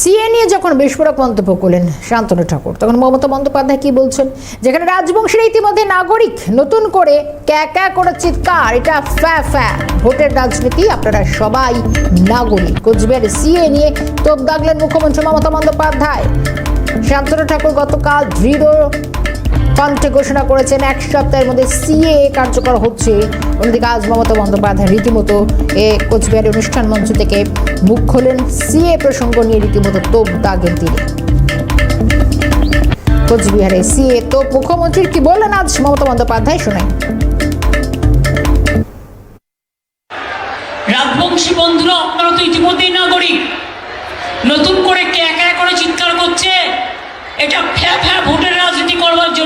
CA নিয়ে যখন বিস্ফোরক মন্তব্য করলেন শান্তনু ঠাকুর, তখন মমতা বন্দ্যোপাধ্যায় কি বলছেন? যেখানে রাজবংশের ইতিমধ্যে নাগরিক নতুন করে ক্যা ক্যা করে চিৎকার, এটা ফ্যা ফ্যা। ভোটের রাজনীতি, আপনারা সবাই নাগরিক। কোচবিহারে সিএ নিয়ে তোপ দাগলেন মুখ্যমন্ত্রী মমতা বন্দ্যোপাধ্যায়। শান্তনু ঠাকুর গতকাল দৃঢ় কণ্ঠে ঘোষণা করেছেন, এক সপ্তাহের মধ্যে সিএ কার্যকর হচ্ছে। অন্যদিকে আজ মমতা বন্দ্যোপাধ্যায় রীতিমতো এ কোচবিহারের অনুষ্ঠান মঞ্চ থেকে মুখ খোলেন। সিএ প্রসঙ্গ নিয়ে রীতিমতো তোপ দাগেন তিনি কোচবিহারে সিএ তো মুখ্যমন্ত্রীর কি বললেন আজ মমতা বন্দ্যোপাধ্যায়? শোনাই রাজবংশী বন্ধুরা, আপনারা তো ইতিমধ্যেই নাগরিক। নতুন করে কে একা করে চিৎকার করছে? এটা ফ্যা ফ্যা ভোটের রাজনীতি করবার জন্য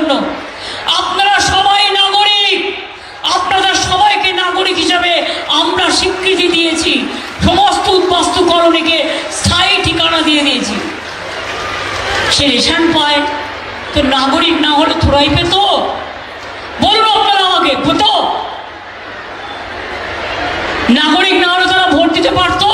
রেশন পায় তো নাগরিক না হলে থোড়াই পেত। বলুন আপনারা আমাকে পেতো নাগরিক না হলে তারা ভোট দিতে পারতো।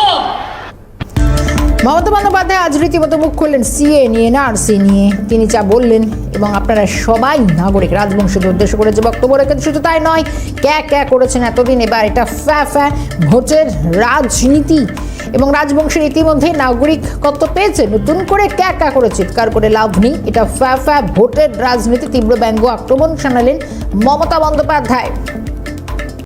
মমতা বন্দ্যোপাধ্যায় আজ রীতিমতো মুখ খুললেন সিএ নিয়ে এনআরসি নিয়ে। তিনি যা বললেন, এবং আপনারা সবাই নাগরিক রাজবংশকে উদ্দেশ্য করে যে বক্তব্য রেখেছে শুধু তাই নয়, ক্যা ক্যা করেছেন এতদিন, এবার এটা ফ্যা ফ্যা। ভোটের রাজনীতি এবং রাজবংশের ইতিমধ্যে নাগরিকত্ব পেয়েছে। নতুন করে ক্যা ক্যা করে চিৎকার করে লাভ নেই। এটা ফ্যা ফ্যা ভোটের রাজনীতি তীব্র ব্যঙ্গ আক্রমণ, শানালেন মমতা বন্দ্যোপাধ্যায়।